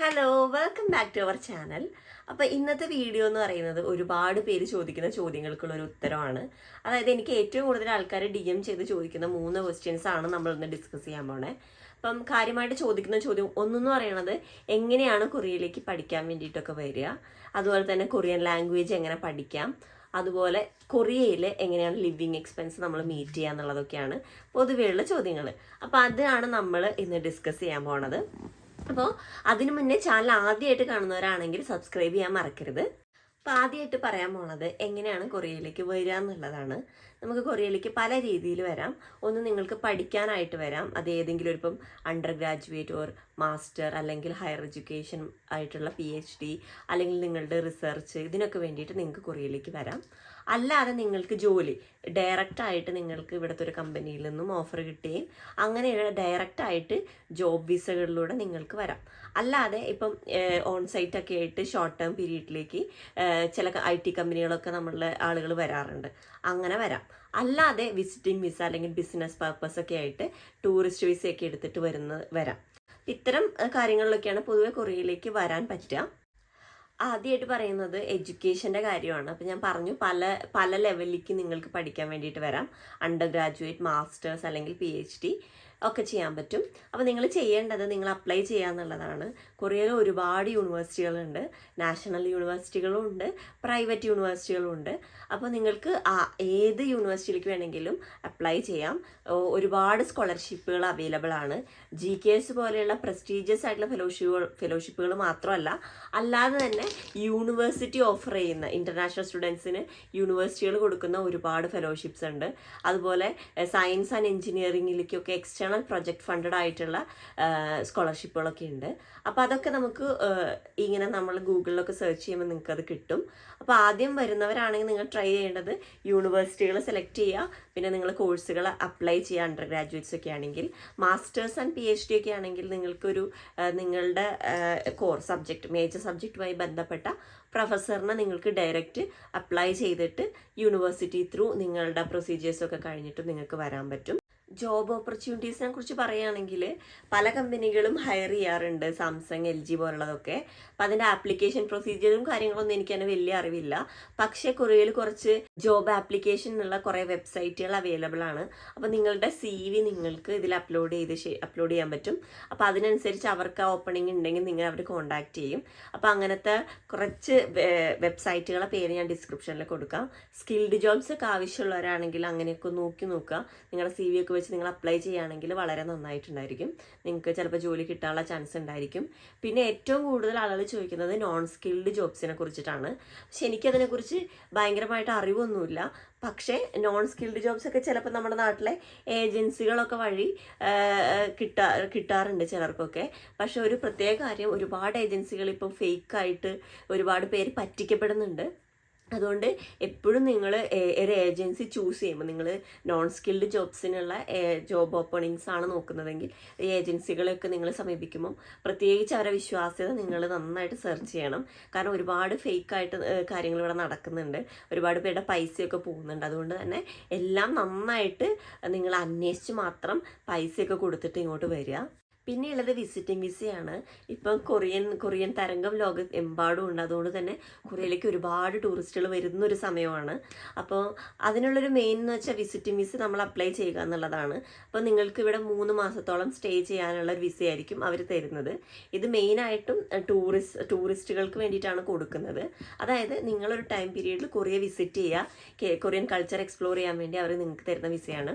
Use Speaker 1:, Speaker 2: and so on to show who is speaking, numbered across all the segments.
Speaker 1: Hello welcome back to our channel അപ്പോൾ ഇന്നത്തെ video എന്ന് പറയുന്നത് ഒരുപാട് പേര് ചോദിക്കുന്ന ചോദ്യങ്ങൾക്കുള്ള ഒരു ഉത്തരമാണ്. അതായത് എനിക്ക് ഏറ്റവും കൂടുതൽ ആൾക്കാർ ഡി എം ചെയ്ത് ചോദിക്കുന്ന മൂന്ന് ക്വസ്റ്റ്യൻസ് ആണ് നമ്മൾ ഇന്ന് ഡിസ്കസ് ചെയ്യാൻ പോണേ. അപ്പം കാര്യമായിട്ട് ചോദിക്കുന്ന ചോദ്യം ഒന്നെന്ന് പറയണത് എങ്ങനെയാണ് കൊറിയയിലേക്ക് പഠിക്കാൻ വേണ്ടിയിട്ടൊക്കെ വരിക? അതുപോലെ തന്നെ കൊറിയൻ ലാംഗ്വേജ് എങ്ങനെ പഠിക്കാം? അതുപോലെ കൊറിയയിൽ എങ്ങനെയാണ് ലിവിങ് എക്സ്പെൻസ് നമ്മൾ മീറ്റ് ചെയ്യുക എന്നുള്ളതൊക്കെയാണ് പൊതുവെയുള്ള ചോദ്യങ്ങൾ അപ്പോൾ അതാണ് നമ്മൾ ഇന്ന് ഡിസ്കസ് ചെയ്യാൻ പോണത്. അപ്പോൾ അതിനു മുന്നേ ചാനൽ ആദ്യമായിട്ട് കാണുന്നവരാണെങ്കിൽ സബ്സ്ക്രൈബ് ചെയ്യാൻ മറക്കരുത്. അപ്പോൾ ആദ്യമായിട്ട് പറയാൻ പോണത് എങ്ങനെയാണ് കൊറിയയിലേക്ക് വരിക എന്നുള്ളതാണ്. നമുക്ക് കൊറിയയിലേക്ക് പല രീതിയിൽ വരാം. ഒന്ന് നിങ്ങൾക്ക് പഠിക്കാനായിട്ട് വരാം. അത് ഏതെങ്കിലും ഒരു ഇപ്പം അണ്ടർ ഗ്രാജുവേറ്റ് ഓർ മാസ്റ്റർ അല്ലെങ്കിൽ ഹയർ എഡ്യൂക്കേഷൻ ആയിട്ടുള്ള പി എച്ച് ഡി അല്ലെങ്കിൽ നിങ്ങളുടെ റിസർച്ച് ഇതിനൊക്കെ വേണ്ടിയിട്ട് നിങ്ങൾക്ക് കൊറിയയിലേക്ക് വരാം. അല്ലാതെ നിങ്ങൾക്ക് ജോലി. ഡയറക്റ്റ് ആയിട്ട് നിങ്ങൾക്ക് ഇവിടുത്തെ ഒരു കമ്പനിയിൽ നിന്നും ഓഫർ കിട്ടുകയും അങ്ങനെ ഡയറക്റ്റ് ആയിട്ട് ജോബ് വിസകളിലൂടെ നിങ്ങൾക്ക് വരാം. അല്ലാതെ ഇപ്പം ഓൺ സൈറ്റ് ഒക്കെ ആയിട്ട് ഷോർട്ട് ടേം പീരീഡിലേക്ക് ചില ഐ ടി കമ്പനികളൊക്കെ നമ്മളുടെ ആളുകൾ വരാറുണ്ട്. അങ്ങനെ വരാം. അല്ലാതെ വിസിറ്റിംഗ് വിസ അല്ലെങ്കിൽ ബിസിനസ് പർപ്പസ് ഒക്കെ ആയിട്ട് ടൂറിസ്റ്റ് വിസയൊക്കെ എടുത്തിട്ട് വരുന്ന വരാം. ഇത്തരം കാര്യങ്ങളിലൊക്കെയാണ് പൊതുവെ കൊറിയയിലേക്ക് വരാൻ പറ്റുക. ആദ്യമായിട്ട് പറയുന്നത് എഡ്യൂക്കേഷന്റെ കാര്യമാണ്. അപ്പോൾ ഞാൻ പറഞ്ഞു പല പല ലെവലിലേക്ക് നിങ്ങൾക്ക് പഠിക്കാൻ വേണ്ടിയിട്ട് വരാം. അണ്ടർ ഗ്രാജുവേറ്റ് മാസ്റ്റേഴ്സ് അല്ലെങ്കിൽ പി എച്ച് ഡി ഒക്കെ ചെയ്യാൻ പറ്റും. അപ്പോൾ നിങ്ങൾ ചെയ്യേണ്ടത് നിങ്ങൾ അപ്ലൈ ചെയ്യുക എന്നുള്ളതാണ്. കൊറിയയിൽ ഒരുപാട് യൂണിവേഴ്സിറ്റികളുണ്ട് നാഷണൽ യൂണിവേഴ്സിറ്റികളും ഉണ്ട്. പ്രൈവറ്റ് യൂണിവേഴ്സിറ്റികളും ഉണ്ട്. അപ്പോൾ നിങ്ങൾക്ക് ആ ഏത് യൂണിവേഴ്സിറ്റിയിലേക്ക് വേണമെങ്കിലും അപ്ലൈ ചെയ്യാം. ഒരുപാട് സ്കോളർഷിപ്പുകൾ അവൈലബിൾ ആണ്. ജി കെ എസ് പോലെയുള്ള പ്രസ്റ്റീജിയസ് ആയിട്ടുള്ള ഫെലോഷിപ്പുകൾ ഫെലോഷിപ്പുകൾ മാത്രമല്ല അല്ലാതെ തന്നെ യൂണിവേഴ്സിറ്റി ഓഫർ ചെയ്യുന്ന ഇന്റർനാഷണൽ സ്റ്റുഡൻസിന് യൂണിവേഴ്സിറ്റികൾ കൊടുക്കുന്ന ഒരുപാട് ഫെലോഷിപ്സ് ഉണ്ട്. അതുപോലെ സയൻസ് ആൻഡ് എഞ്ചിനീയറിംഗിലേക്കൊക്കെ എക്സ്റ്റേണൽ പ്രൊജക്ട് ഫണ്ടഡ് ആയിട്ടുള്ള സ്കോളർഷിപ്പുകളൊക്കെ ഉണ്ട് അപ്പോൾ അതൊക്കെ നമുക്ക് ഇങ്ങനെ നമ്മൾ ഗൂഗിളിലൊക്കെ സെർച്ച് ചെയ്യുമ്പോൾ നിങ്ങൾക്ക് അത് കിട്ടും. അപ്പോൾ ആദ്യം വരുന്നവരാണെങ്കിൽ നിങ്ങൾ ട്രൈ ചെയ്യേണ്ടത് യൂണിവേഴ്സിറ്റികൾ സെലക്ട് ചെയ്യുക പിന്നെ നിങ്ങൾ കോഴ്സുകൾ അപ്ലൈ ചെയ്യുക അണ്ടർ ഗ്രാജുവേറ്റ്സ് ഒക്കെ ആണെങ്കിൽ. Masters and P H D ഒക്കെ ആണെങ്കിൽ നിങ്ങൾക്കൊരു നിങ്ങളുടെ കോർ സബ്ജക്റ്റ് മേജർ സബ്ജക്റ്റുമായി ബന്ധപ്പെട്ട പ്രൊഫസറിനെ നിങ്ങൾക്ക് ഡയറക്റ്റ് അപ്ലൈ ചെയ്തിട്ട് യൂണിവേഴ്സിറ്റി ത്രൂ നിങ്ങളുടെ പ്രൊസീജിയേഴ്സൊക്കെ കഴിഞ്ഞിട്ട് നിങ്ങൾക്ക് വരാൻ പറ്റും. ജോബ് ഓപ്പർച്യൂണിറ്റീസിനെ കുറിച്ച് പറയുകയാണെങ്കിൽ പല കമ്പനികളും ഹയർ ചെയ്യാറുണ്ട്. സാംസങ് എൽ ജി പോലുള്ളതൊക്കെ. അപ്പം അതിന്റെ ആപ്ലിക്കേഷൻ പ്രൊസീജിയറും കാര്യങ്ങളൊന്നും എനിക്ക് തന്നെ വലിയ അറിവില്ല. പക്ഷേ കൊറിയയിൽ കുറച്ച് ജോബ് ആപ്ലിക്കേഷൻ എന്നുള്ള കുറേ വെബ്സൈറ്റുകൾ അവൈലബിൾ ആണ്. അപ്പോൾ നിങ്ങളുടെ സി വി നിങ്ങൾക്ക് ഇതിൽ അപ്ലോഡ് ചെയ്ത് അപ്ലോഡ് ചെയ്യാൻ പറ്റും. അപ്പോൾ അതിനനുസരിച്ച് അവർക്ക് ആ ഓപ്പണിംഗ് ഉണ്ടെങ്കിൽ നിങ്ങൾ അവർ കോൺടാക്ട് ചെയ്യും. അപ്പോൾ അങ്ങനത്തെ കുറച്ച് വെബ്സൈറ്റുകളെ പേര് ഞാൻ ഡിസ്ക്രിപ്ഷനിൽ കൊടുക്കാം. സ്കിൽഡ് ജോബ്സ് ഒക്കെ ആവശ്യമുള്ളവരാണെങ്കിൽ അങ്ങനെയൊക്കെ നോക്കി നോക്കുക. നിങ്ങളുടെ സി വി ഒക്കെ വെച്ച് നിങ്ങൾ അപ്ലൈ ചെയ്യുകയാണെങ്കിൽ വളരെ നന്നായിട്ടുണ്ടായിരിക്കും. നിങ്ങൾക്ക് ചിലപ്പോൾ ജോലി കിട്ടാനുള്ള ചാൻസ് ഉണ്ടായിരിക്കും. പിന്നെ ഏറ്റവും കൂടുതൽ ആളുകൾ ചോദിക്കുന്നത് നോൺ സ്കിൽഡ് ജോബ്സിനെ കുറിച്ചിട്ടാണ്. പക്ഷെ എനിക്കതിനെക്കുറിച്ച് ഭയങ്കരമായിട്ട് അറിവൊന്നുമില്ല. പക്ഷേ നോൺ സ്കിൽഡ് ജോബ്സ് ഒക്കെ ചിലപ്പോൾ നമ്മുടെ നാട്ടിലെ ഏജൻസികളൊക്കെ വഴി കിട്ടാ കിട്ടാറുണ്ട് ചിലർക്കൊക്കെ. പക്ഷെ ഒരു പ്രത്യേക കാര്യം ഒരുപാട് ഏജൻസികൾ ഇപ്പം ഫേക്കായിട്ട് ഒരുപാട് പേര് പറ്റിക്കപ്പെടുന്നുണ്ട്. അതുകൊണ്ട് എപ്പോഴും നിങ്ങൾ ഒരു ഏജൻസി ചൂസ് ചെയ്യുമ്പോൾ നിങ്ങൾ നോൺ സ്കിൽഡ് ജോബ്സിനുള്ള ജോബ് ഓപ്പണിങ്സ് ആണ് നോക്കുന്നതെങ്കിൽ ഏജൻസികളെയൊക്കെ നിങ്ങൾ സമീപിക്കുമ്പോൾ പ്രത്യേകിച്ച് അവരെ വിശ്വാസ്യത നിങ്ങൾ നന്നായിട്ട് സെർച്ച് ചെയ്യണം. കാരണം ഒരുപാട് ഫേക്ക് ആയിട്ട് കാര്യങ്ങൾ ഇവിടെ നടക്കുന്നുണ്ട്. ഒരുപാട് പേരുടെ പൈസയൊക്കെ പോകുന്നുണ്ട്. അതുകൊണ്ട് തന്നെ എല്ലാം നന്നായിട്ട് നിങ്ങൾ അന്വേഷിച്ച് മാത്രം പൈസയൊക്കെ കൊടുത്തിട്ട് ഇങ്ങോട്ട് വരിക. പിന്നെയുള്ളത് വിസിറ്റിംഗ് വിസയാണ് ഇപ്പം കൊറിയൻ കൊറിയൻ തരംഗം ലോക എമ്പാടും ഉണ്ട്. അതുകൊണ്ട് തന്നെ കൊറിയയിലേക്ക് ഒരുപാട് ടൂറിസ്റ്റുകൾ വരുന്ന ഒരു സമയമാണ്. അപ്പോൾ അതിനുള്ളൊരു മെയിൻ എന്ന് വെച്ചാൽ വിസിറ്റിംഗ് വിസ നമ്മൾ അപ്ലൈ ചെയ്യുക എന്നുള്ളതാണ്. അപ്പോൾ നിങ്ങൾക്ക് ഇവിടെ മൂന്ന് മാസത്തോളം സ്റ്റേ ചെയ്യാനുള്ള ഒരു വിസയായിരിക്കും അവർ തരുന്നത്. ഇത് മെയിനായിട്ടും ടൂറിസ്റ്റ് ടൂറിസ്റ്റുകൾക്ക് വേണ്ടിയിട്ടാണ് കൊടുക്കുന്നത്. അതായത് നിങ്ങളൊരു ടൈം പീരീഡിൽ കൊറിയ വിസിറ്റ് ചെയ്യുക. കൊറിയൻ കൾച്ചർ എക്സ്പ്ലോർ ചെയ്യാൻ വേണ്ടി അവർ നിങ്ങൾക്ക് തരുന്ന വിസയാണ്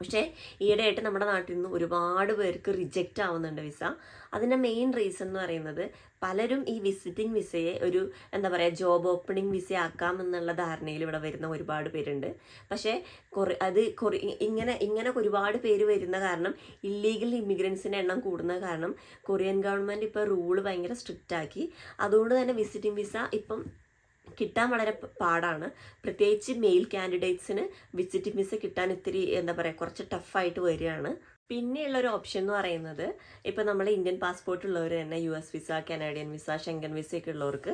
Speaker 1: പക്ഷേ ഈയിടെയായിട്ട് നമ്മുടെ നാട്ടിൽ നിന്ന് ഒരുപാട് പേർക്ക് റിജക്റ്റ് ആവുന്നുണ്ട് വിസ അതിന്റെ മെയിൻ റീസൺ എന്ന് പറയുന്നത് പലരും ഈ വിസിറ്റിംഗ് വിസയെ ഒരു എന്താ പറയുക ജോബ് ഓപ്പണിംഗ് വിസ ആക്കാം എന്നുള്ള ധാരണയിൽ ഇവിടെ വരുന്ന ഒരുപാട് പേരുണ്ട്. പക്ഷേ കുറേ അത് കുറേ ഇങ്ങനെ ഇങ്ങനെ ഒരുപാട് പേര് വരുന്ന കാരണം ഇല്ലീഗൽ ഇമിഗ്രൻസിന്റെ എണ്ണം കൂടുന്ന കാരണം കൊറിയൻ ഗവൺമെന്റ് ഇപ്പോൾ റൂൾ ഭയങ്കര സ്ട്രിക്റ്റ് ആക്കി. അതുകൊണ്ട് തന്നെ വിസിറ്റിംഗ് വിസ ഇപ്പം കിട്ടാൻ വളരെ പാടാണ്. പ്രത്യേകിച്ച് മെയിൽ കാൻഡിഡേറ്റ്സിന് വിസിറ്റിംഗ് വിസ കിട്ടാൻ ഇത്തിരി എന്താ പറയുക കുറച്ച് ടഫായിട്ട് വരികയാണ്. പിന്നെയുള്ള ഒരു ഓപ്ഷൻ എന്ന് പറയുന്നത് ഇപ്പം നമ്മൾ ഇന്ത്യൻ പാസ്പോർട്ട് ഉള്ളവർ തന്നെ U S visa Canadian visa Schengen വിസയൊക്കെ ഉള്ളവർക്ക്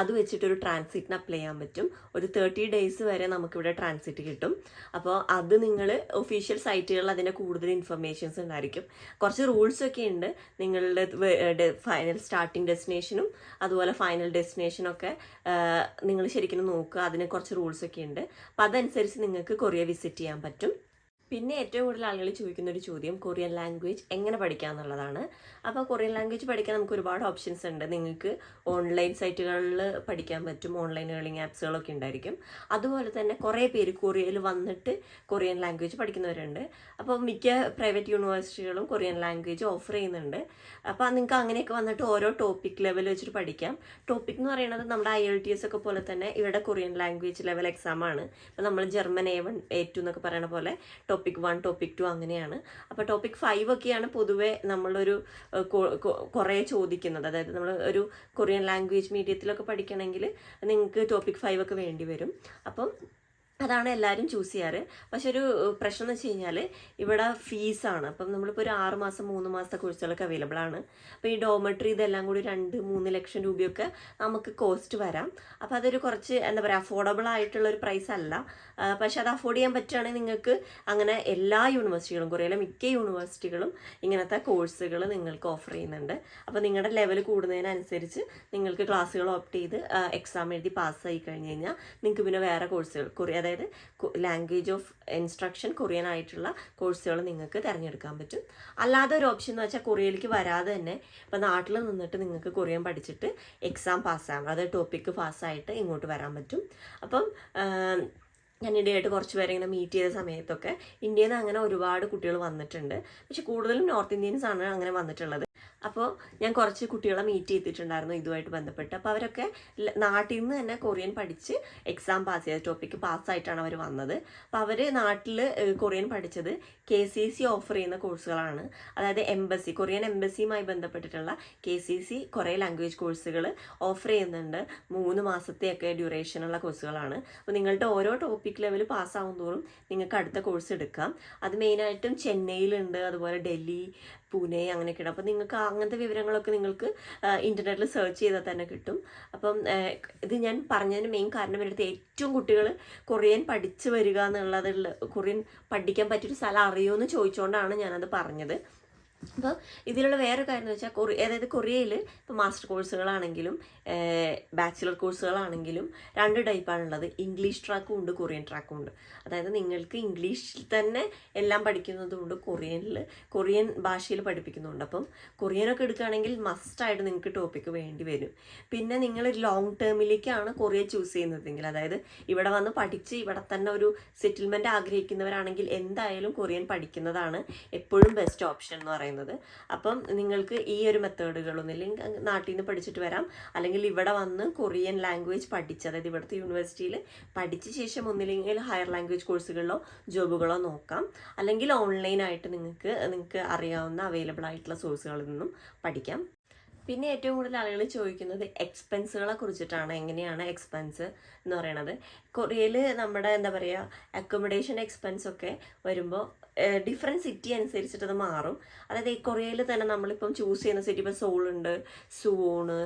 Speaker 1: അത് വെച്ചിട്ടൊരു ട്രാൻസിറ്റിന് അപ്ലൈ ചെയ്യാൻ പറ്റും. ഒരു തേർട്ടി ഡേയ്സ് വരെ നമുക്കിവിടെ ട്രാൻസിറ്റ് കിട്ടും. അപ്പോൾ അത് നിങ്ങൾ ഒഫീഷ്യൽ സൈറ്റുകളിൽ അതിന്റെ കൂടുതൽ ഇൻഫർമേഷൻസ് ഉണ്ടായിരിക്കും. കുറച്ച് റൂൾസൊക്കെ ഉണ്ട്. നിങ്ങളുടെ ഫൈനൽ സ്റ്റാർട്ടിംഗ് ഡെസ്റ്റിനേഷനും അതുപോലെ ഫൈനൽ ഡെസ്റ്റിനേഷനൊക്കെ നിങ്ങൾ ശരിക്കും നോക്കുക. അതിന് കുറച്ച് റൂൾസൊക്കെ ഉണ്ട്. അപ്പോൾ അതനുസരിച്ച് നിങ്ങൾക്ക് കൊറിയ വിസിറ്റ് ചെയ്യാൻ പറ്റും. പിന്നെ ഏറ്റവും കൂടുതൽ ആളുകൾ ചോദിക്കുന്ന ഒരു ചോദ്യം കൊറിയൻ ലാംഗ്വേജ് എങ്ങനെ പഠിക്കാം എന്നുള്ളതാണ്. അപ്പോൾ കൊറിയൻ ലാംഗ്വേജ് പഠിക്കാൻ നമുക്ക് ഒരുപാട് ഓപ്ഷൻസ് ഉണ്ട്. നിങ്ങൾക്ക് ഓൺലൈൻ സൈറ്റുകളിൽ പഠിക്കാൻ പറ്റും ഓൺലൈൻ ലേണിംഗ് ആപ്സുകളൊക്കെ ഉണ്ടായിരിക്കും. അതുപോലെ തന്നെ കുറേ പേര് കൊറിയയിൽ വന്നിട്ട് കൊറിയൻ ലാംഗ്വേജ് പഠിക്കുന്നവരുണ്ട്. അപ്പോൾ മിക്ക പ്രൈവറ്റ് യൂണിവേഴ്സിറ്റികളും കൊറിയൻ ലാംഗ്വേജ് ഓഫർ ചെയ്യുന്നുണ്ട്. അപ്പോൾ നിങ്ങൾക്ക് അങ്ങനെയൊക്കെ വന്നിട്ട് ഓരോ ടോപ്പിക് ലെവൽ വെച്ചിട്ട് പഠിക്കാം. ടോപ്പിക് എന്ന് പറയുന്നത് നമ്മുടെ ഐ എൽ ടി എസ് ഒക്കെ പോലെ തന്നെ ഇവിടെ കൊറിയൻ ലാംഗ്വേജ് ലെവൽ എക്സാം ആണ്. ഇപ്പോൾ നമ്മൾ German A one A two എന്നൊക്കെ പറയുന്ന പോലെ ടോപ്പിക് വൺ ടോപ്പിക് ടു അങ്ങനെയാണ്. അപ്പോൾ ടോപ്പിക് ഫൈവ് ഒക്കെയാണ് പൊതുവെ നമ്മളൊരു കുറേ ചോദിക്കുന്നത്. അതായത് നമ്മൾ ഒരു കൊറിയൻ ലാംഗ്വേജ് മീഡിയത്തിലൊക്കെ പഠിക്കണമെങ്കിൽ നിങ്ങൾക്ക് ടോപ്പിക് ഫൈവ് ഒക്കെ വേണ്ടി വരും. അപ്പം അതാണ് എല്ലാവരും ചൂസ് ചെയ്യാറ്. പക്ഷെ ഒരു പ്രശ്നം എന്ന് വെച്ച് കഴിഞ്ഞാൽ ഇവിടെ ഫീസാണ് അപ്പം നമ്മളിപ്പോൾ ഒരു ആറ് മാസം മൂന്ന് മാസത്തെ കോഴ്സുകളൊക്കെ അവൈലബിൾ ആണ്. അപ്പോൾ ഈ ഡോമെട്രി ഇതെല്ലാം കൂടി രണ്ട് മൂന്ന് ലക്ഷം രൂപയൊക്കെ നമുക്ക് കോസ്റ്റ് വരാം. അപ്പോൾ അതൊരു കുറച്ച് എന്താ പറയുക അഫോർഡബിൾ ആയിട്ടുള്ള ഒരു പ്രൈസ് അല്ല. പക്ഷെ അത് അഫോർഡ് ചെയ്യാൻ പറ്റുകയാണെങ്കിൽ നിങ്ങൾക്ക് അങ്ങനെ എല്ലാ യൂണിവേഴ്സിറ്റികളും കുറേയിലെ മിക്ക യൂണിവേഴ്സിറ്റികളും ഇങ്ങനത്തെ കോഴ്സുകൾ നിങ്ങൾക്ക് ഓഫർ ചെയ്യുന്നുണ്ട്. അപ്പോൾ നിങ്ങളുടെ ലെവൽ കൂടുന്നതിനനുസരിച്ച് നിങ്ങൾക്ക് ക്ലാസ്സുകൾ ഓപ്റ്റ് ചെയ്ത് എക്സാം എഴുതി പാസ്സായി കഴിഞ്ഞ് കഴിഞ്ഞാൽ നിങ്ങൾക്ക് പിന്നെ വേറെ കോഴ്സുകൾ കുറേ അതായത് ലാംഗ്വേജ് ഓഫ് ഇൻസ്ട്രക്ഷൻ കൊറിയൻ ആയിട്ടുള്ള കോഴ്സുകൾ നിങ്ങൾക്ക് തിരഞ്ഞെടുക്കാൻ പറ്റും. അല്ലാതെ ഒരു ഓപ്ഷൻ എന്ന് വെച്ചാൽ കൊറിയയിലേക്ക് വരാതെ തന്നെ ഇപ്പോൾ നാട്ടിൽ നിന്നിട്ട് നിങ്ങൾക്ക് കൊറിയൻ പഠിച്ചിട്ട് എക്സാം പാസ്സാകാം അതായത് ടോപ്പിക്ക് പാസ്സായിട്ട് ഇങ്ങോട്ട് വരാൻ പറ്റും. അപ്പം ഞാൻ ഇടയായിട്ട് കുറച്ച് പേരെ ഇങ്ങനെ മീറ്റ് ചെയ്ത സമയത്തൊക്കെ ഇന്ത്യയിൽ നിന്ന് അങ്ങനെ ഒരുപാട് കുട്ടികൾ വന്നിട്ടുണ്ട്. പക്ഷെ കൂടുതലും നോർത്ത് ഇന്ത്യൻസ് ആണ് അങ്ങനെ വന്നിട്ടുള്ളത്. അപ്പോൾ ഞാൻ കുറച്ച് കുട്ടികളെ മീറ്റ് ചെയ്തിട്ടുണ്ടായിരുന്നു ഇതുമായിട്ട് ബന്ധപ്പെട്ട്. അപ്പോൾ അവരൊക്കെ നാട്ടിൽ നിന്ന് തന്നെ കൊറിയൻ പഠിച്ച് എക്സാം പാസ് ചെയ്ത ടോപ്പിക്ക് പാസ്സായിട്ടാണ് അവർ വന്നത്. അപ്പോൾ അവർ നാട്ടിൽ കൊറിയൻ പഠിച്ചത് കെ സി സി ഓഫർ ചെയ്യുന്ന കോഴ്സുകളാണ് അതായത് എംബസി കൊറിയൻ എംബസിയുമായി ബന്ധപ്പെട്ടിട്ടുള്ള കെ സി സി കുറേ ലാംഗ്വേജ് കോഴ്സുകൾ ഓഫർ ചെയ്യുന്നുണ്ട്. മൂന്ന് മാസത്തെയൊക്കെ ഡ്യൂറേഷനുള്ള കോഴ്സുകളാണ് അപ്പോൾ നിങ്ങളുടെ ഓരോ ടോപ്പിക് ലെവൽ പാസ്സാവും തോറും നിങ്ങൾക്ക് അടുത്ത കോഴ്സ് എടുക്കാം. അത് മെയിനായിട്ടും ചെന്നൈയിലുണ്ട് അതുപോലെ ഡൽഹി പൂനെ അങ്ങനെയൊക്കെ ഉണ്ട് അപ്പോൾ നിങ്ങൾക്ക് അങ്ങനത്തെ വിവരങ്ങളൊക്കെ നിങ്ങൾക്ക് ഇന്റർനെറ്റിൽ സെർച്ച് ചെയ്താൽ തന്നെ കിട്ടും. അപ്പം ഇത് ഞാൻ പറഞ്ഞതിന് മെയിൻ കാരണം എന്റെ ഏറ്റവും കുട്ടികൾ കൊറിയൻ പഠിച്ചു വരിക എന്നുള്ളതിൽ കൊറിയൻ പഠിക്കാൻ പറ്റിയൊരു സ്ഥലം അറിയുമോ എന്ന് ചോദിച്ചുകൊണ്ടാണ് ഞാനത് പറഞ്ഞത്. അപ്പോൾ ഇതിലുള്ള വേറെ കാര്യം എന്ന് വെച്ചാൽ കൊറിയ അതായത് കൊറിയയിൽ ഇപ്പോൾ മാസ്റ്റർ കോഴ്സുകളാണെങ്കിലും ബാച്ചിലർ കോഴ്സുകളാണെങ്കിലും രണ്ട് ടൈപ്പാണുള്ളത്. ഇംഗ്ലീഷ് ട്രാക്കും ഉണ്ട് കൊറിയൻ ട്രാക്കും ഉണ്ട്. അതായത് നിങ്ങൾക്ക് ഇംഗ്ലീഷിൽ തന്നെ എല്ലാം പഠിക്കുന്നതുകൊണ്ട് കൊറിയനിൽ കൊറിയൻ ഭാഷയിൽ പഠിപ്പിക്കുന്നുണ്ട് അപ്പം കൊറിയനൊക്കെ എടുക്കുകയാണെങ്കിൽ മസ്റ്റായിട്ട് നിങ്ങൾക്ക് ടോപ്പിക്ക് വേണ്ടി വരും. പിന്നെ നിങ്ങൾ ലോങ് ടേമിലേക്കാണ് കൊറിയ ചൂസ് ചെയ്യുന്നതെങ്കിൽ അതായത് ഇവിടെ വന്ന് പഠിച്ച് ഇവിടെ തന്നെ ഒരു സെറ്റിൽമെന്റ് ആഗ്രഹിക്കുന്നവരാണെങ്കിൽ എന്തായാലും കൊറിയൻ പഠിക്കുന്നതാണ് എപ്പോഴും ബെസ്റ്റ് ഓപ്ഷൻ എന്ന് പറയുന്നത്. അപ്പം നിങ്ങൾക്ക് ഈ ഒരു മെത്തേഡുകളൊന്നും ഇല്ലെങ്കിൽ നാട്ടിൽ നിന്ന് പഠിച്ചിട്ട് വരാം. അല്ലെങ്കിൽ ഇവിടെ വന്ന് കൊറിയൻ ലാംഗ്വേജ് പഠിച്ച് അതായത് ഇവിടുത്തെ യൂണിവേഴ്സിറ്റിയിൽ പഠിച്ച ശേഷം ഒന്നില്ലെങ്കിൽ ഹയർ ലാംഗ്വേജ് കോഴ്സുകളിലോ ജോബുകളോ നോക്കാം. അല്ലെങ്കിൽ ഓൺലൈനായിട്ട് നിങ്ങൾക്ക് നിങ്ങൾക്ക് അറിയാവുന്ന അവൈലബിൾ ആയിട്ടുള്ള സോഴ്സുകളിൽ നിന്നും പഠിക്കാം. പിന്നെ ഏറ്റവും കൂടുതൽ ആളുകൾ ചോദിക്കുന്നത് എക്സ്പെൻസുകളെ കുറിച്ചിട്ടാണ്. എങ്ങനെയാണ് എക്സ്പെൻസ് എന്ന് പറയണത്. കൊറിയയിൽ നമ്മുടെ എന്താ പറയുക അക്കോമഡേഷൻ എക്സ്പെൻസ് ഒക്കെ വരുമ്പോൾ ഡിഫറെന്റ് സിറ്റി അനുസരിച്ചിട്ട് അത് മാറും. അതായത് ഈ കൊറിയയിൽ തന്നെ നമ്മളിപ്പം ചൂസ് ചെയ്യുന്ന സിറ്റി ഇപ്പോൾ സോൾ ഉണ്ട് സുവോണ്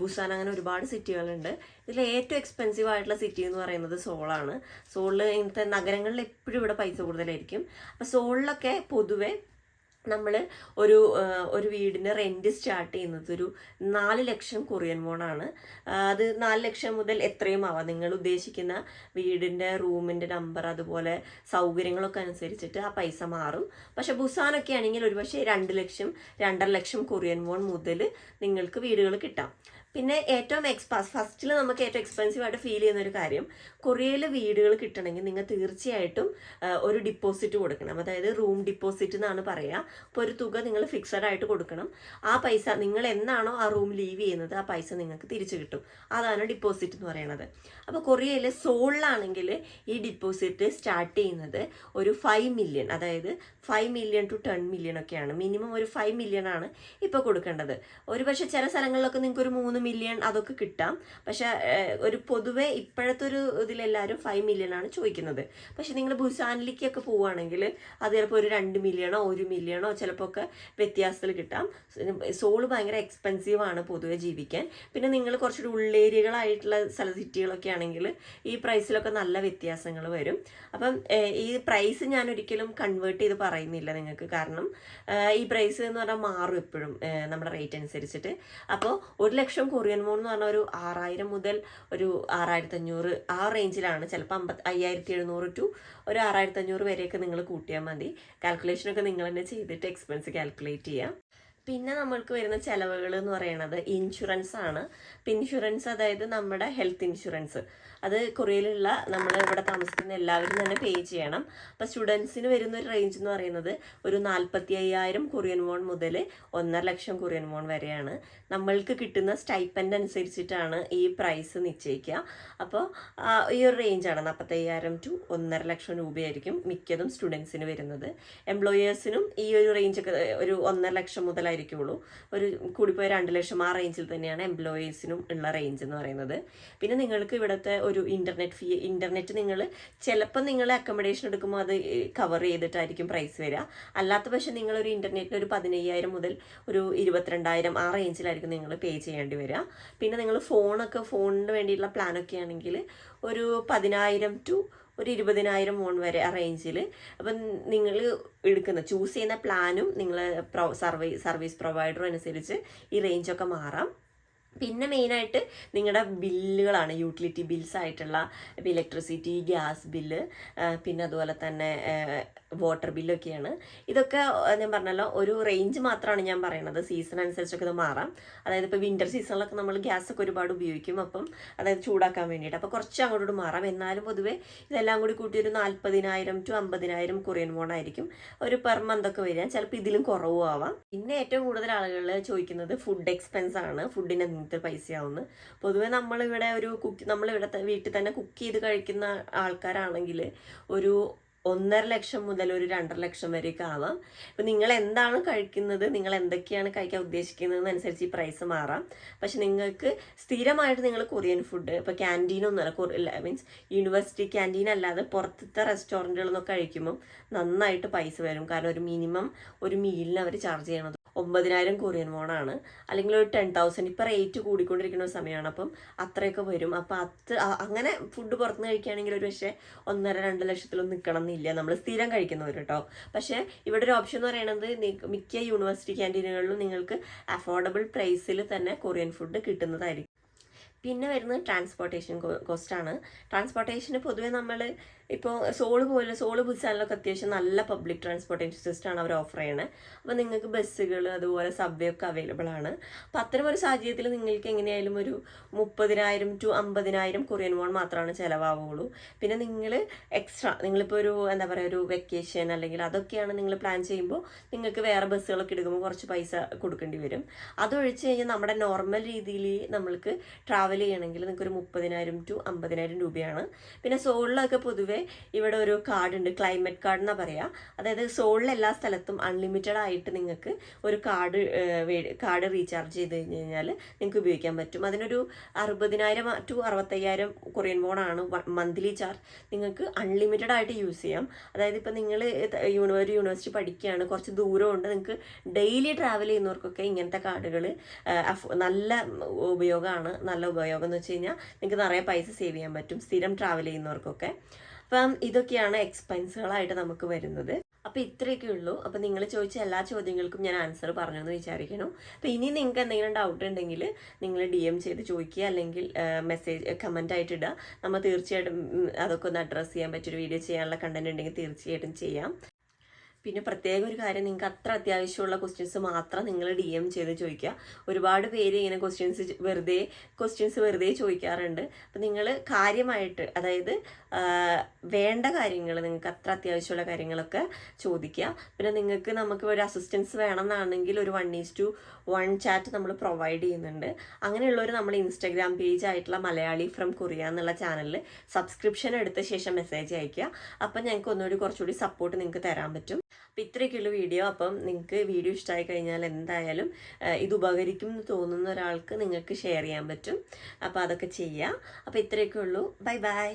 Speaker 1: ബുസാൻ അങ്ങനെ ഒരുപാട് സിറ്റികളുണ്ട് ഇതിൽ ഏറ്റവും എക്സ്പെൻസീവ് ആയിട്ടുള്ള സിറ്റി എന്ന് പറയുന്നത് സോളാണ് സോളിൽ ഇങ്ങനത്തെ നഗരങ്ങളിൽ എപ്പോഴും ഇവിടെ പൈസ കൂടുതലായിരിക്കും. അപ്പോൾ സോളിലൊക്കെ പൊതുവെ നമ്മൾ ഒരു ഒരു വീടിന് റെന്റ് സ്റ്റാർട്ട് ചെയ്യുന്നത് ഒരു നാല് ലക്ഷം കൊറിയൻ വോണാണ് അത് നാല് ലക്ഷം മുതൽ എത്രയും ആവാം. നിങ്ങൾ ഉദ്ദേശിക്കുന്ന വീടിന്റെ റൂമിന്റെ നമ്പർ അതുപോലെ സൗകര്യങ്ങളൊക്കെ അനുസരിച്ചിട്ട് ആ പൈസ മാറും. പക്ഷെ ബുസാനൊക്കെ ആണെങ്കിൽ ഒരുപക്ഷെ രണ്ട് ലക്ഷം രണ്ടര ലക്ഷം കൊറിയൻ വോൺ മുതൽ നിങ്ങൾക്ക് വീടുകൾ കിട്ടാം. പിന്നെ ഏറ്റവും എക്സ്പാസ് ഫസ്റ്റിൽ നമുക്ക് ഏറ്റവും എക്സ്പെൻസീവ് ആയിട്ട് ഫീൽ ചെയ്യുന്ന ഒരു കാര്യം കൊറിയയിൽ വീടുകൾ കിട്ടണമെങ്കിൽ നിങ്ങൾ തീർച്ചയായിട്ടും ഒരു ഡിപ്പോസിറ്റ് കൊടുക്കണം. അതായത് റൂം ഡിപ്പോസിറ്റ് എന്നാണ് പറയുക അപ്പോൾ ഒരു തുക നിങ്ങൾ ഫിക്സഡ് ആയിട്ട് കൊടുക്കണം. ആ പൈസ നിങ്ങൾ എന്നാണോ ആ റൂം ലീവ് ചെയ്യുന്നത് ആ പൈസ നിങ്ങൾക്ക് തിരിച്ചു കിട്ടും. അതാണ് ഡിപ്പോസിറ്റ് എന്ന് പറയുന്നത് അപ്പോൾ കൊറിയയിൽ സോളിലാണെങ്കിൽ ഈ ഡിപ്പോസിറ്റ് സ്റ്റാർട്ട് ചെയ്യുന്നത് ഒരു ഫൈവ് മില്യൺ അതായത് five million to ten million ഒക്കെയാണ്. മിനിമം ഒരു ഫൈവ് മില്യൺ ആണ് ഇപ്പോൾ കൊടുക്കേണ്ടത്. ഒരു പക്ഷേ ചില സ്ഥലങ്ങളിലൊക്കെ നിങ്ങൾക്ക് ഒരു മൂന്ന് മില്യൺ അതൊക്കെ കിട്ടാം. പക്ഷെ ഒരു പൊതുവെ ഇപ്പോഴത്തെ ഒരു ഇതിലെല്ലാവരും ഫൈവ് മില്യൺ ആണ് ചോദിക്കുന്നത്. പക്ഷെ നിങ്ങൾ ബുസാനിലേക്കൊക്കെ പോവുകയാണെങ്കിൽ അത് ചിലപ്പോൾ ഒരു രണ്ട് മില്യണോ ഒരു മില്യണോ ചിലപ്പോൾ ഒക്കെ വ്യത്യാസത്തിൽ കിട്ടാം. സോൾ ഭയങ്കര എക്സ്പെൻസീവ് ആണ് പൊതുവെ ജീവിക്കാൻ. പിന്നെ നിങ്ങൾ കുറച്ചുകൂടി ഉള്ളേരിയകളായിട്ടുള്ള സ്ഥല സിറ്റികളൊക്കെ ആണെങ്കിൽ ഈ പ്രൈസിലൊക്കെ നല്ല വ്യത്യാസങ്ങൾ വരും. അപ്പം ഈ പ്രൈസ് ഞാൻ ഒരിക്കലും കൺവേർട്ട് ചെയ്ത് പറയുന്നില്ല നിങ്ങൾക്ക്. കാരണം ഈ പ്രൈസ് എന്ന് പറഞ്ഞാൽ മാറും എപ്പോഴും നമ്മുടെ റേറ്റ് അനുസരിച്ചിട്ട്. അപ്പോൾ ഒരു ലക്ഷം കൊറിയൻ മോൺ എന്ന് പറഞ്ഞാൽ ഒരു ആറായിരം മുതൽ ഒരു ആറായിരത്തി അഞ്ഞൂറ് ആ റേഞ്ചിലാണ് ചിലപ്പോൾ അമ്പത്തി അയ്യായിരത്തി എഴുന്നൂറ് ടു ഒരു ആറായിരത്തി അഞ്ഞൂറ് വരെയൊക്കെ നിങ്ങൾ കൂട്ടിയാൽ മതി. കാൽക്കുലേഷനൊക്കെ നിങ്ങൾ തന്നെ ചെയ്തിട്ട് എക്സ്പെൻസ് കാൽക്കുലേറ്റ് ചെയ്യാം. പിന്നെ നമ്മൾക്ക് വരുന്ന ചിലവുകൾ എന്ന് പറയുന്നത് ഇൻഷുറൻസ് ആണ്. ഇൻഷുറൻസ് അതായത് നമ്മുടെ ഹെൽത്ത് ഇൻഷുറൻസ് അത് കൊറിയയിലുള്ള നമ്മൾ ഇവിടെ താമസിക്കുന്ന എല്ലാവരും തന്നെ പേ ചെയ്യണം. അപ്പോൾ സ്റ്റുഡൻസിന് വരുന്ന ഒരു റേഞ്ച് എന്ന് പറയുന്നത് ഒരു നാൽപ്പത്തി അയ്യായിരം കൊറിയൻ വോൺ മുതൽ ഒന്നര ലക്ഷം കൊറിയൻ വോൺ വരെയാണ്. നമ്മൾക്ക് കിട്ടുന്ന സ്റ്റൈപ്പന്റ് അനുസരിച്ചിട്ടാണ് ഈ പ്രൈസ് നിശ്ചയിക്കുക. അപ്പോൾ ഈ ഒരു റേഞ്ചാണ് നാൽപ്പത്തയ്യായിരം ടു ഒന്നര ലക്ഷം രൂപയായിരിക്കും മിക്കതും സ്റ്റുഡൻസിന് വരുന്നത്. എംപ്ലോയേഴ്സിനും ഈ ഒരു റേഞ്ചൊക്കെ ഒരു ഒന്നര ലക്ഷം മുതലായിരിക്കുള്ളൂ. ഒരു കൂടിപ്പോയ രണ്ട് ലക്ഷം ആ റേഞ്ചിൽ തന്നെയാണ് എംപ്ലോയേഴ്സിനും ഉള്ള റേഞ്ച് എന്ന് പറയുന്നത്. പിന്നെ നിങ്ങൾക്ക് ഇവിടുത്തെ ഒരു ഇന്റർനെറ്റ് ഫീ ഇന്റർനെറ്റ് നിങ്ങൾ ചിലപ്പോൾ നിങ്ങൾ അക്കോമഡേഷൻ എടുക്കുമ്പോൾ അത് കവർ ചെയ്തിട്ടായിരിക്കും പ്രൈസ് വരിക അല്ലാത്ത പക്ഷേ നിങ്ങളൊരു ഇന്റർനെറ്റിന് ഒരു പതിനയ്യായിരം മുതൽ ഒരു ഇരുപത്തിരണ്ടായിരം ആ റേഞ്ചിലായിരിക്കും നിങ്ങൾ പേ ചെയ്യേണ്ടി വരിക പിന്നെ നിങ്ങൾ ഫോണൊക്കെ ഫോണിന് വേണ്ടിയിട്ടുള്ള പ്ലാനൊക്കെ ആണെങ്കിൽ ഒരു പതിനായിരം ടു ഒരു ഇരുപതിനായിരം മോൺ വരെ ആ റേഞ്ചിൽ അപ്പം നിങ്ങൾ എടുക്കുന്ന ചൂസ് ചെയ്യുന്ന പ്ലാനും നിങ്ങൾ സർവീസ് സർവീസ് പ്രൊവൈഡറും അനുസരിച്ച് ഈ റേഞ്ചൊക്കെ മാറാം. പിന്നെ മെയിനായിട്ട് നിങ്ങളുടെ ബില്ലുകളാണ് യൂട്ടിലിറ്റി ബിൽസ് ആയിട്ടുള്ള ഇപ്പോൾ ഇലക്ട്രിസിറ്റി ഗ്യാസ് ബില്ല് പിന്നെ അതുപോലെ തന്നെ വാട്ടർ ബില്ലൊക്കെയാണ് ഇതൊക്കെ ഞാൻ പറഞ്ഞല്ലോ ഒരു റേഞ്ച് മാത്രമാണ് ഞാൻ പറയുന്നത് സീസൺ അനുസരിച്ചൊക്കെ ഇത് മാറാം. അതായത് ഇപ്പോൾ വിന്റർ സീസണിലൊക്കെ നമ്മൾ ഗ്യാസ് ഒക്കെ ഒരുപാട് ഉപയോഗിക്കും. അപ്പം അതായത് ചൂടാക്കാൻ വേണ്ടിയിട്ട്. അപ്പോൾ കുറച്ച് അങ്ങോട്ടോട് മാറാം. എന്നാലും പൊതുവേ ഇതെല്ലാം കൂടി കൂട്ടി ഒരു നാൽപ്പതിനായിരം ടു അമ്പതിനായിരം കൊറിയൻ വോൺ ആയിരിക്കും. ഒരു പെർ മന്ത് ഒക്കെ വരിക. ചിലപ്പോൾ ഇതിലും കുറവും ആവാം. പിന്നെ ഏറ്റവും കൂടുതൽ ആളുകൾ ചോദിക്കുന്നത് ഫുഡ് എക്സ്പെൻസ് ആണ്. ഫുഡിന് എന്ത് പൈസയാവുന്നു. പൊതുവേ നമ്മളിവിടെ ഒരു കുക്ക് നമ്മളിവിടെ വീട്ടിൽ തന്നെ കുക്ക് ചെയ്ത് കഴിക്കുന്ന ആൾക്കാരാണെങ്കിൽ ഒരു ഒന്നര ലക്ഷം മുതൽ ഒരു രണ്ടര ലക്ഷം വരെയൊക്കെ ആവാം. ഇപ്പം നിങ്ങൾ എന്താണ് കഴിക്കുന്നത്? നിങ്ങൾ എന്തൊക്കെയാണ് കഴിക്കാൻ ഉദ്ദേശിക്കുന്നത് അനുസരിച്ച് ഈ പ്രൈസ് മാറാം. പക്ഷെ നിങ്ങൾക്ക് സ്ഥിരമായിട്ട് നിങ്ങൾ കൊറിയൻ ഫുഡ് ഇപ്പോൾ ക്യാന്റീനൊന്നുമല്ല മീൻസ് യൂണിവേഴ്സിറ്റി ക്യാന്റീൻ അല്ലാതെ പുറത്തത്തെ റെസ്റ്റോറന്റുകളിൽ നിന്നൊക്കെ കഴിക്കുമ്പം നന്നായിട്ട് പൈസ വരും. കാരണം ഒരു മിനിമം ഒരു മീലിന് അവർ ചാർജ് ചെയ്യണത് ഒമ്പതിനായിരം കൊറിയൻ വോണാണ്. അല്ലെങ്കിൽ ഒരു ടെൻ തൗസൻഡ്. ഇപ്പം റേറ്റ് കൂടിക്കൊണ്ടിരിക്കുന്ന ഒരു സമയമാണ്. അപ്പം അത്രയൊക്കെ വരും. അപ്പം അത് അങ്ങനെ ഫുഡ് പുറത്തുനിന്ന് കഴിക്കുകയാണെങ്കിൽ ഒരു പക്ഷേ ഒന്നര രണ്ട് ലക്ഷത്തിലൊന്നും നിൽക്കണം എന്നില്ല നമ്മൾ സ്ഥിരം കഴിക്കുന്നവർ കേട്ടോ. പക്ഷേ ഇവിടെ ഒരു ഓപ്ഷൻ എന്ന് പറയുന്നത് മിക്ക യൂണിവേഴ്സിറ്റി ക്യാന്റീനുകളിലും നിങ്ങൾക്ക് അഫോർഡബിൾ പ്രൈസിൽ തന്നെ കൊറിയൻ ഫുഡ് കിട്ടുന്നതായിരിക്കും. പിന്നെ വരുന്നത് ട്രാൻസ്പോർട്ടേഷൻ കോസ്റ്റ് ആണ്. ട്രാൻസ്പോർട്ടേഷന് പൊതുവേ നമ്മൾ ഇപ്പോൾ സോൾ പോലെ സോൾ ബുസാനിലൊക്കെ അത്യാവശ്യം നല്ല പബ്ലിക് ട്രാൻസ്പോർട്ടേഷൻ സിസ്റ്റമാണ് അവർ ഓഫർ ചെയ്യണത് അപ്പോൾ നിങ്ങൾക്ക് ബസ്സുകൾ അതുപോലെ സബ്വേ ഒക്കെ അവൈലബിൾ ആണ്. അപ്പോൾ അത്തരം ഒരു സാഹചര്യത്തിൽ നിങ്ങൾക്ക് എങ്ങനെയായാലും ഒരു മുപ്പതിനായിരം ടു അമ്പതിനായിരം കൊറിയൻ വോൺ മാത്രമാണ് ചിലവാവുള്ളൂ. പിന്നെ നിങ്ങൾ എക്സ്ട്രാ നിങ്ങളിപ്പോൾ ഒരു എന്താ പറയുക ഒരു വെക്കേഷൻ അല്ലെങ്കിൽ അതൊക്കെയാണ് നിങ്ങൾ പ്ലാൻ ചെയ്യുമ്പോൾ നിങ്ങൾക്ക് വേറെ ബസ്സുകളൊക്കെ എടുക്കുമ്പോൾ കുറച്ച് പൈസ കൊടുക്കേണ്ടി വരും. അതൊഴിച്ച് കഴിഞ്ഞാൽ നമ്മുടെ നോർമൽ രീതിയിൽ നമ്മൾക്ക് ട്രാവൽ ചെയ്യണമെങ്കിൽ നിങ്ങൾക്ക് ഒരു മുപ്പതിനായിരം ടു അമ്പതിനായിരം രൂപയാണ്. പിന്നെ സോളിലൊക്കെ പൊതുവെ ഇവിടെ ഒരു കാർഡ് ഉണ്ട് ക്ലൈമറ്റ് കാർഡ് എന്നാ പറയാ. അതായത് സോളിൽ എല്ലാ സ്ഥലത്തും അൺലിമിറ്റഡ് ആയിട്ട് നിങ്ങൾക്ക് ഒരു കാർഡ് കാർഡ് റീചാർജ് ചെയ്ത് കഴിഞ്ഞ് കഴിഞ്ഞാൽ നിങ്ങൾക്ക് ഉപയോഗിക്കാൻ പറ്റും. അതിനൊരു അറുപതിനായിരം ടു അറുപത്തയ്യായിരം കൊറിയൻ ബോണാണ് മന്ത്ലി ചാർജ് നിങ്ങൾക്ക് അൺലിമിറ്റഡ് ആയിട്ട് യൂസ് ചെയ്യാം. അതായത് ഇപ്പം നിങ്ങൾ യൂണിവേഴ്സിറ്റി പഠിക്കുകയാണ് കുറച്ച് ദൂരമുണ്ട് നിങ്ങൾക്ക് ഡെയിലി ട്രാവൽ ചെയ്യുന്നവർക്കൊക്കെ ഇങ്ങനത്തെ കാർഡുകൾ നല്ല ഉപയോഗമാണ് നല്ല ഉപയോഗം എന്ന് വെച്ച് കഴിഞ്ഞാൽ നിങ്ങൾക്ക് നിറയെ പൈസ സേവ് ചെയ്യാൻ പറ്റും. സ്ഥിരം ട്രാവൽ ചെയ്യുന്നവർക്കൊക്കെ. അപ്പം ഇതൊക്കെയാണ് എക്സ്പെൻസുകളായിട്ട് നമുക്ക് വരുന്നത്. അപ്പോൾ ഇത്രയൊക്കെ ഉള്ളൂ. അപ്പോൾ നിങ്ങൾ ചോദിച്ച എല്ലാ ചോദ്യങ്ങൾക്കും ഞാൻ ആൻസർ പറഞ്ഞു എന്ന് വിചാരിക്കണം അപ്പോൾ ഇനി നിങ്ങൾക്ക് എന്തെങ്കിലും ഡൗട്ട് ഉണ്ടെങ്കിൽ നിങ്ങൾ ഡി എം ചെയ്ത് ചോദിക്കുക. അല്ലെങ്കിൽ മെസ്സേജ് കമന്റ് ആയിട്ട് ഇടുക. നമ്മൾ തീർച്ചയായിട്ടും അതൊക്കെ ഒന്ന് അഡ്രസ്സ് ചെയ്യാൻ പറ്റിയൊരു വീഡിയോ ചെയ്യാനുള്ള കണ്ടന്റ് ഉണ്ടെങ്കിൽ തീർച്ചയായിട്ടും ചെയ്യാം. പിന്നെ പ്രത്യേക ഒരു കാര്യം നിങ്ങൾക്ക് അത്ര അത്യാവശ്യമുള്ള ക്വസ്റ്റ്യൻസ് മാത്രം നിങ്ങൾ ഡി എം ചെയ്ത് ചോദിക്കുക. ഒരുപാട് പേര് ഇങ്ങനെ ക്വസ്റ്റ്യൻസ് വെറുതെ ക്വസ്റ്റ്യൻസ് വെറുതെ ചോദിക്കാറുണ്ട്. അപ്പം നിങ്ങൾ കാര്യമായിട്ട് അതായത് വേണ്ട കാര്യങ്ങൾ നിങ്ങൾക്ക് അത്ര അത്യാവശ്യമുള്ള കാര്യങ്ങളൊക്കെ ചോദിക്കുക. പിന്നെ നിങ്ങൾക്ക് നമുക്ക് ഒരു അസിസ്റ്റൻസ് വേണമെന്നാണെങ്കിൽ ഒരു one is to one chat നമ്മൾ പ്രൊവൈഡ് ചെയ്യുന്നുണ്ട്. അങ്ങനെയുള്ളവർ നമ്മൾ ഇൻസ്റ്റാഗ്രാം പേജ് ആയിട്ടുള്ള മലയാളി ഫ്രം കൊറിയ എന്നുള്ള ചാനലിൽ സബ്സ്ക്രിപ്ഷൻ എടുത്ത ശേഷം മെസ്സേജ് അയക്കുക അപ്പം ഞങ്ങൾക്ക് ഒന്നുകൂടി കുറച്ചുകൂടി സപ്പോർട്ട് നിങ്ങൾക്ക് തരാൻ പറ്റും. അപ്പം ഇത്രയൊക്കെയുള്ള വീഡിയോ. അപ്പം നിങ്ങൾക്ക് വീഡിയോ ഇഷ്ടമായി കഴിഞ്ഞാൽ എന്തായാലും ഇത് ഉപകരിക്കും എന്ന് തോന്നുന്ന ഒരാൾക്ക് നിങ്ങൾക്ക് ഷെയർ ചെയ്യാൻ പറ്റും. അപ്പോൾ അതൊക്കെ ചെയ്യുക അപ്പോൾ ഇത്രയൊക്കെ ഉള്ളൂ ബൈ ബൈ.